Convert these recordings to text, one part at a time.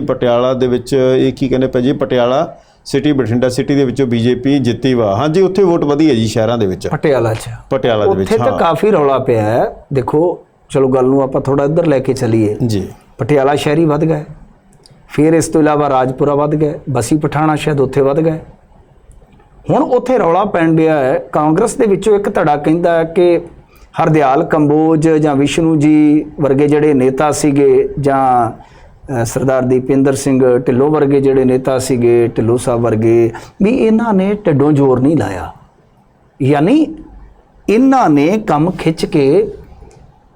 ਪਟਿਆਲਾ ਦੇ ਵਿੱਚ ਇਹ ਕੀ ਕਹਿੰਦੇ ਭਾਜੀ ਪਟਿਆਲਾ ਸਿਟੀ ਬਠਿੰਡਾ ਸਿਟੀ ਦੇ ਵਿੱਚੋਂ ਬੀਜੇਪੀ ਜਿੱਤੀ ਵਾ। ਹਾਂਜੀ ਉੱਥੇ ਵੋਟ ਵਧੀ ਹੈ ਜੀ ਸ਼ਹਿਰਾਂ ਦੇ ਵਿੱਚ। ਪਟਿਆਲਾ 'ਚ। ਪਟਿਆਲਾ ਦੇ ਵਿੱਚ ਉੱਥੇ ਤਾਂ ਕਾਫੀ ਰੌਲਾ ਪਿਆ ਹੈ। ਦੇਖੋ ਚਲੋ ਗੱਲ ਨੂੰ ਆਪਾਂ ਥੋੜਾ ਇੱਧਰ ਲੈ ਕੇ ਚੱਲੀਏ। ਜੀ। ਪਟਿਆਲਾ ਸ਼ਹਿਰੀ ਵੱਧ ਗਏ ਫਿਰ ਇਸ ਤੋਂ ਇਲਾਵਾ ਰਾਜਪੁਰਾ ਵੱਧ ਗਏ ਬਸੀ ਪਠਾਣਾ ਸ਼ਾਇਦ ਉੱਥੇ ਵੱਧ ਗਏ ਹੁਣ ਉੱਥੇ ਰੌਲਾ ਪੈਣ ਡਿਆ ਹੈ। ਕਾਂਗਰਸ ਦੇ ਵਿੱਚੋਂ ਇੱਕ ਧੜਾ ਕਹਿੰਦਾ ਹੈ ਕਿ ਹਰਦਿਆਲ ਕੰਬੋਜ ਜਾਂ ਵਿਸ਼ਨੂੰ ਜੀ ਵਰਗੇ ਜਿਹੜੇ ਨੇਤਾ ਸੀਗੇ ਜਾਂ ਸਰਦਾਰ ਦੀਪਿੰਦਰ ਸਿੰਘ ਢਿੱਲੋਂ ਵਰਗੇ ਜਿਹੜੇ ਨੇਤਾ ਸੀਗੇ ਢਿੱਲੋਂ ਸਾਹਿਬ ਵਰਗੇ ਵੀ ਇਹਨਾਂ ਨੇ ਢਿੱਡੋਂ ਜ਼ੋਰ ਨਹੀਂ ਲਾਇਆ। ਯਾਨੀ ਇਹਨਾਂ ਨੇ ਕੰਮ ਖਿੱਚ ਕੇ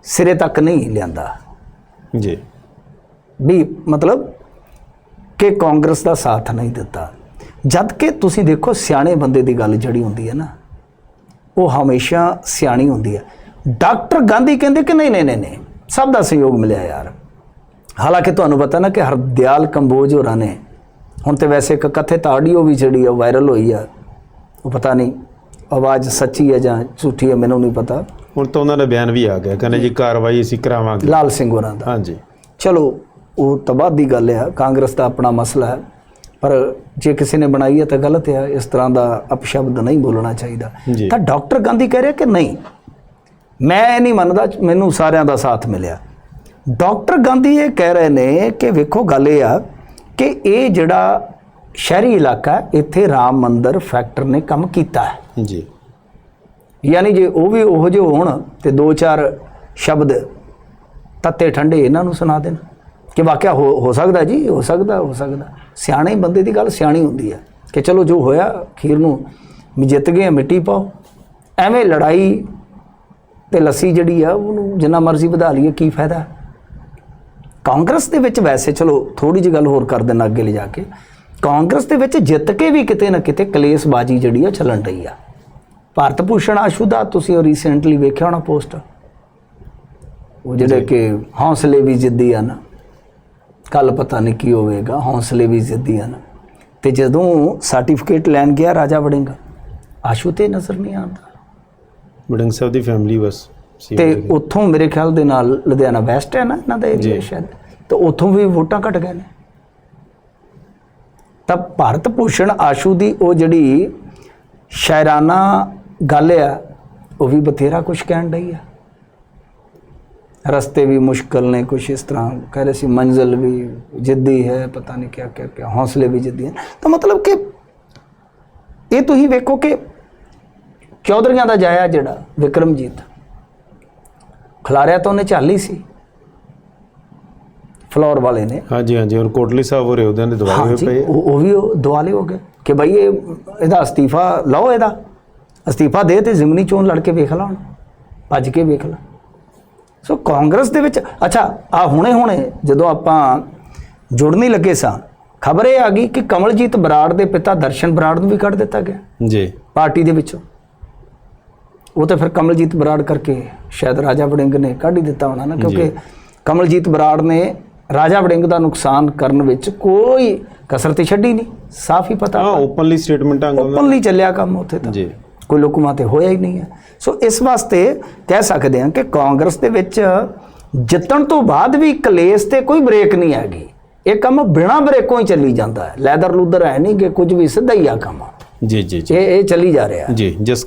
ਸਿਰੇ ਤੱਕ ਨਹੀਂ ਲਿਆਂਦਾ। ਜੀ। ਵੀ ਮਤਲਬ ਕਿ ਕਾਂਗਰਸ ਦਾ ਸਾਥ ਨਹੀਂ ਦਿੱਤਾ। ਜਦ ਕਿ ਤੁਸੀਂ ਦੇਖੋ ਸਿਆਣੇ ਬੰਦੇ ਦੀ ਗੱਲ ਜਿਹੜੀ ਹੁੰਦੀ ਹੈ ਨਾ ਉਹ ਹਮੇਸ਼ਾ ਸਿਆਣੀ ਹੁੰਦੀ ਹੈ। ਡਾਕਟਰ ਗਾਂਧੀ ਕਹਿੰਦੇ ਕਿ ਨਹੀਂ ਨਹੀਂ ਨਹੀਂ ਨਹੀਂ ਸਭ ਦਾ ਸਹਿਯੋਗ ਮਿਲਿਆ ਯਾਰ। ਹਾਲਾਂਕਿ ਤੁਹਾਨੂੰ ਪਤਾ ਨਾ ਕਿ ਹਰਦਿਆਲ ਕੰਬੋਜ ਹੋਰਾਂ ਨੇ। ਹੁਣ ਤੇ ਵੈਸੇ ਇੱਕ ਕਥਿਤ ਆਡੀਓ ਵੀ ਜਿਹੜੀ ਆ ਵਾਇਰਲ ਹੋਈ ਆ। ਉਹ ਪਤਾ ਨਹੀਂ ਆਵਾਜ਼ ਸੱਚੀ ਹੈ ਜਾਂ ਝੂਠੀ ਹੈ ਮੈਨੂੰ ਨਹੀਂ ਪਤਾ। ਹੁਣ ਤਾਂ ਉਹਨਾਂ ਦਾ ਬਿਆਨ ਵੀ ਆ ਗਿਆ ਕਹਿੰਦੇ ਜੀ ਕਾਰਵਾਈ ਅਸੀਂ ਕਰਾਵਾਂਗੇ। ਲਾਲ ਸਿੰਘ ਹੋਰਾਂ ਦਾ। ਹਾਂਜੀ। ਚਲੋ ਉਹ ਤਬਾਹ ਦੀ ਗੱਲ ਹੈ ਕਾਂਗਰਸ ਦਾ ਆਪਣਾ ਮਸਲਾ ਹੈ। ਪਰ ਜੇ ਕਿਸੇ ਨੇ ਬਣਾਈ ਹੈ ਤਾਂ ਗਲਤ ਹੈ ਇਸ ਤਰ੍ਹਾਂ ਦਾ ਅਪਸ਼ਬਦ ਨਹੀਂ ਬੋਲਣਾ ਚਾਹੀਦਾ। ਤਾਂ ਡਾਕਟਰ ਗਾਂਧੀ ਕਹਿ ਰਿਹਾ ਕਿ ਨਹੀਂ ਮੈਂ ਇਹ ਨਹੀਂ ਮੰਨਦਾ ਮੈਨੂੰ ਸਾਰਿਆਂ ਦਾ ਸਾਥ ਮਿਲਿਆ। ਡਾਕਟਰ ਗਾਂਧੀ ਇਹ ਕਹਿ ਰਹੇ ਨੇ ਕਿ ਵੇਖੋ ਗੱਲ ਇਹ ਆ ਕਿ ਇਹ ਜਿਹੜਾ ਸ਼ਹਿਰੀ ਇਲਾਕਾ ਇੱਥੇ ਰਾਮ ਮੰਦਿਰ ਫੈਕਟਰ ਨੇ ਕੰਮ ਕੀਤਾ ਹੈ। ਜੀ। ਯਾਨੀ ਜੇ ਉਹ ਵੀ ਉਹੋ ਜਿਹੇ ਹੋਣ ਤੇ ਦੋ ਚਾਰ ਸ਼ਬਦ ਤੱਤੇ ਠੰਡੇ ਇਹਨਾਂ ਨੂੰ ਸੁਣਾ ਦੇਣ। ਕਿ ਵਾਕਿਆ ਹੋ ਸਕਦਾ ਜੀ ਹੋ ਸਕਦਾ ਹੋ ਸਕਦਾ। ਸਿਆਣੇ ਬੰਦੇ ਦੀ ਗੱਲ ਸਿਆਣੀ ਹੁੰਦੀ ਹੈ ਕਿ ਚਲੋ ਜੋ ਹੋਇਆ ਖੀਰ ਨੂੰ ਵੀ ਜਿੱਤ ਗਏ ਮਿੱਟੀ ਪਾਓ। ਐਵੇਂ ਲੜਾਈ ਤੇ ਲੱਸੀ ਜਿਹੜੀ ਆ ਉਹਨੂੰ ਜਿੰਨਾ ਮਰਜ਼ੀ ਵਧਾ ਲਈਏ ਕੀ ਫਾਇਦਾ? ਕਾਂਗਰਸ ਦੇ ਵਿੱਚ ਵੈਸੇ ਚਲੋ ਥੋੜੀ ਜਿਹੀ ਗੱਲ ਹੋਰ ਕਰ ਦੇਣਾ ਅੱਗੇ ਲੈ ਜਾ ਕੇ। ਕਾਂਗਰਸ ਦੇ ਵਿੱਚ ਜਿੱਤ ਕੇ ਵੀ ਕਿਤੇ ਨਾ ਕਿਤੇ ਕਲੇਸ਼ਬਾਜੀ ਜਿਹੜੀ ਆ ਚੱਲਣ ਰਹੀ ਆ। ਭਾਰਤ ਭੂਸ਼ਣ ਆਸ਼ੂ ਦਾ ਤੁਸੀਂ ਉਹ ਰੀਸੈਂਟਲੀ ਵੇਖਿਆ ਹੋਣਾ ਪੋਸਟ ਉਹ ਜਿਹੜੇ ਕਿ ਹੌਸਲੇ ਵੀ ਜਿੱਦੀ ਹਨ। ਕੱਲ ਪਤਾ ਨਹੀਂ ਕੀ ਹੋਵੇਗਾ ਹੌਸਲੇ ਵੀ ਜਿੱਦੀ ਹਨ। ਤੇ ਜਦੋਂ ਸਰਟੀਫਿਕੇਟ ਲੈਣ ਗਿਆ ਰਾਜਾ ਵੜਿੰਗਾ ਆਸ਼ੂ ਤੇ ਨਜ਼ਰ ਨਹੀਂ ਆਉਂਦਾ। ਵੜਿੰਗ ਸਾਹਿਬ ਦੀ ਫੈਮਿਲੀ ਬਸ। ਤੇ ਉੱਥੋਂ ਮੇਰੇ ਖਿਆਲ ਦੇ ਨਾਲ ਲੁਧਿਆਣਾ ਵੈਸਟ ਹੈ ਨਾ ਇਹਨਾਂ ਦਾ ਏਰੀਆ ਸ਼ਾਇਦ ਤੇ ਉੱਥੋਂ ਵੀ ਵੋਟਾਂ ਘਟ ਗਏ ਨੇ। ਤਾਂ ਭਾਰਤ ਭੂਸ਼ਣ ਆਸ਼ੂ ਦੀ ਉਹ ਜਿਹੜੀ ਸ਼ਾਇਰਾਨਾ ਗੱਲ ਆ ਉਹ ਵੀ ਬਥੇਰਾ ਕੁਝ ਕਹਿਣ ਡਈ ਆ। ਰਸਤੇ ਵੀ ਮੁਸ਼ਕਲ ਨੇ ਕੁਛ ਇਸ ਤਰ੍ਹਾਂ ਕਹਿ ਰਹੇ ਸੀ ਮੰਜ਼ਿਲ ਵੀ ਜਿੱਦੀ ਹੈ ਪਤਾ ਨਹੀਂ ਕਿਆ ਕਿਆ ਕਿਆ ਹੌਸਲੇ ਵੀ ਜਿੱਦੀ ਹੈ। ਤਾਂ ਮਤਲਬ ਕਿ ਇਹ ਤੁਸੀਂ ਵੇਖੋ ਕਿ ਚੌਧਰੀਆਂ ਦਾ ਜਾਇਆ ਜਿਹੜਾ ਵਿਕਰਮਜੀਤ ਖਿਲਾਰਿਆ ਤਾਂ ਉਹਨੇ ਝਾਲੀ ਸੀ। ਫਲੋਰ ਵਾਲੇ ਨੇ। ਹਾਂਜੀ ਹਾਂਜੀ ਹੁਣ ਕੋਟਲੀ ਸਾਹਿਬ ਹੋ ਰਹੇ ਉਹਦੇ ਦੇ ਦਵਾਈ ਹੋਏ ਪਏ ਉਹ ਵੀ ਉਹ ਦੁਆਲੇ ਹੋ ਗਏ ਕਿ ਭਾਈ ਇਹ ਇਹਦਾ ਅਸਤੀਫਾ ਲਓ ਇਹਦਾ। ਅਸਤੀਫਾ ਦੇ ਤੇ ਜ਼ਿਮਨੀ ਚੋਣ ਲੜ ਕੇ ਵੇਖ ਲਾ ਹੁਣ। ਭੱਜ ਕੇ ਵੇਖ ਲਾ। ਸੋ ਕਾਂਗਰਸ ਦੇ ਵਿੱਚ ਅੱਛਾ ਆ ਹੁਣੇ ਹੁਣੇ ਜਦੋਂ ਆਪਾਂ ਜੁੜਨੀ ਲੱਗੇ ਸਾਂ ਖਬਰ ਇਹ ਆ ਗਈ ਕਿ ਕਮਲਜੀਤ ਬਰਾੜ ਦੇ ਪਿਤਾ ਦਰਸ਼ਨ ਬਰਾੜ ਨੂੰ ਵੀ ਕੱਢ ਦਿੱਤਾ ਗਿਆ। ਜੀ। ਪਾਰਟੀ ਦੇ ਵਿੱਚੋਂ। ਉਹ ਤਾਂ ਫਿਰ ਕਮਲਜੀਤ ਬਰਾੜ ਕਰਕੇ ਸ਼ਾਇਦ ਰਾਜਾ ਵੜਿੰਗ ਨੇ ਕੱਢ ਹੀ ਦਿੱਤਾ ਹੋਣਾ ਨਾ ਕਿਉਂਕਿ ਕਮਲਜੀਤ ਬਰਾੜ ਨੇ ਰਾਜਾ ਵੜਿੰਗ ਦਾ ਨੁਕਸਾਨ ਕਰਨ ਵਿੱਚ ਕੋਈ ਕਸਰ ਤੇ ਛੱਡੀ ਨਹੀਂ ਸਾਫ਼ ਹੀ ਪਤਾ ਹਾਂ ਓਪਨਲੀ ਸਟੇਟਮੈਂਟ ਆਂਗਾ ਓਪਨਲੀ ਚੱਲਿਆ ਕੰਮ ਉੱਥੇ ਤਾਂ। ਜੀ। ਕੋਈ ਲੁਕਮਾ ਤੇ ਹੋਇਆ ਹੀ ਨਹੀਂ ਹੈ। ਸੋ ਇਸ ਵਾਸਤੇ ਕਹਿ ਸਕਦੇ ਹਾਂ ਕਿ ਕਾਂਗਰਸ ਦੇ ਵਿੱਚ ਜਿੱਤਣ ਤੋਂ ਬਾਅਦ ਵੀ ਕਲੇਸ਼ ਤੇ ਕੋਈ ਬ੍ਰੇਕ ਨਹੀਂ ਹੈਗੀ। ਇਹ ਕੰਮ ਬਿਨਾਂ ਬ੍ਰੇਕੋਂ ਹੀ ਚੱਲੀ ਜਾਂਦਾ ਹੈ। ਲੈਦਰ ਲੂਦਰ ਹੈ ਨਹੀਂ ਕਿ ਕੁਝ ਵੀ ਸਿੱਧਾ ਹੀ ਆ ਕੰਮ। ਜੀ ਜੀ ਜੀ। ਇਹ ਇਹ ਚੱਲੀ ਜਾ ਰਿਹਾ ਜੀ ਜਿਸ